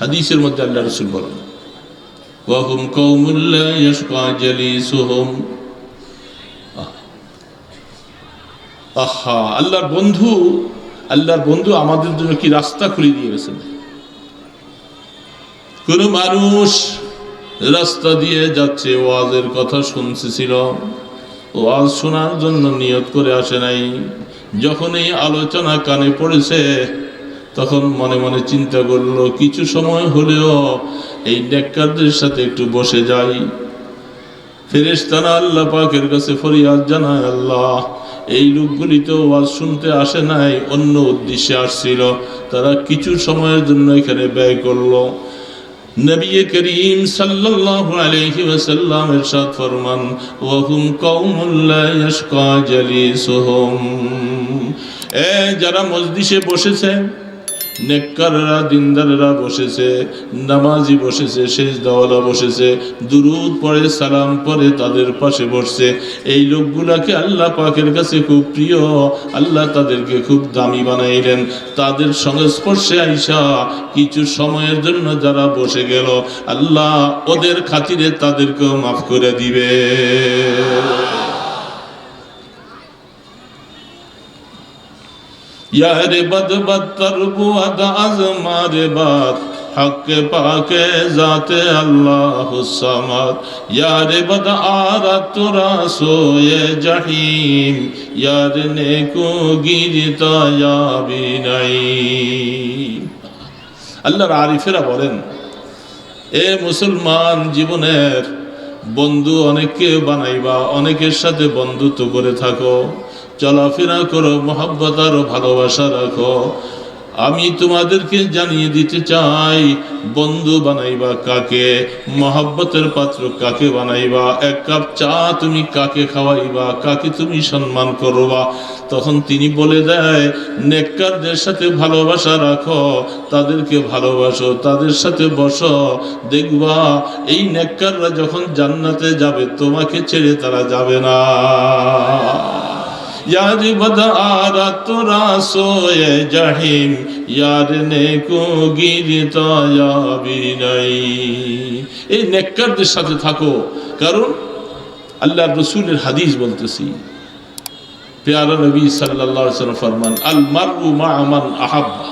হাদিসের মধ্যে আল্লাহ রসুল বলেন, ওয়াহুম কৌমুল্লা আহা। আল্লাহর বন্ধু আল্লাহর বন্ধু আমাদের জন্য কি রাস্তা খুলে দিয়ে গেছেন কোন মানুষ রাস্তা দিয়ে যাচ্ছে, ওয়াজের কথা শুনতেছিল, ওয়াজ শোনার জন্য নিয়ত করে আসে নাই। যখন এই আলোচনা কানে পড়েছে তখন মনে মনে চিন্তা করল, কিছু সময় হলেও এই নেককারদের সাথে একটু বসে যাই। ফেরেশতারা আল্লাহ পাকের কাছে ফরিয়াদ জানায়, আল্লাহ, এই লোকগুলি তো ওয়াজ শুনতে আসে নাই, অন্য উদ্দেশ্যে আসছিল। তারা কিছু সময়ের জন্য এখানে ব্যয় করল। নবী করিম সাল্লাল্লাহু আলাইহি ওয়াসাল্লাম ইরশাদ ফরমান ওয়া হুম কওমুল লা ইয়াশকা জালিসুহুম। এ, যারা মজলিসে বসেছে নেককাররা দিনদাররা বসেছে, নামাজি বসেছে শেষ দেওয়ালা বসেছে, দুরুদ পরে সালাম পরে তাদের পাশে বসছে। এই লোকগুলাকে আল্লাহ পাকের কাছে খুব প্রিয়, আল্লাহ তাদেরকে খুব দামি বানাইলেন। তাদের সংস্পর্শে আইসা কিছু সময়ের জন্য যারা বসে গেল, আল্লাহ ওদের খাতিরে তাদেরকেও মাফ করে দিবে। ইয়ারে বদবদ তরবুয়াদ আজমারে বাদ হক পাকে জাতে আল্লাহ সামাদ। ইয়ারে বদ আরা তোরা সোয়ে জহিম। ইয়ার নেকো গিরিতা যাবি নাই আল্লাহর আরিফেরা বলেন, এ মুসলমান জীবনের বন্ধু অনেককে বানাইবা, অনেকের সাথে বন্ধুত্ব করে থাকো। চলাফেরা করো, মহাব্বত আরও ভালোবাসা রাখো। আমি তোমাদেরকে জানিয়ে দিতে চাই, বন্ধু বানাইবা কাকে, মহাব্বতের পাত্র কাকে বানাইবা, এক কাপ চা তুমি কাকে খাওয়াইবা, কাকে তুমি সম্মান করবা। তখন তিনি বলে দেয়, নেককারদের সাথে ভালোবাসা রাখো, তাদেরকে ভালোবাসো, তাদের সাথে বসো, দেখবা এই নেককাররা যখন জান্নাতে যাবে, তোমাকে ছেড়ে তারা যাবে না। یار بدارت راسوئے جہیم ইয়ার নে کو گیرتا یابی نہیں এই নেককারদের সাথে থাকো কারণ আল্লাহ রসুলের হাদিস বলতেছি পেয়ারা নবী সাল্লাল্লাহু আলাইহি ফরমান আল মারু মা আমান আহাব্বা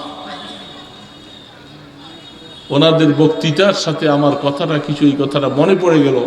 ওনাদের বক্তৃতার সাথে আমার কথাটা, কিছু এই কথাটা মনে পড়ে গেল।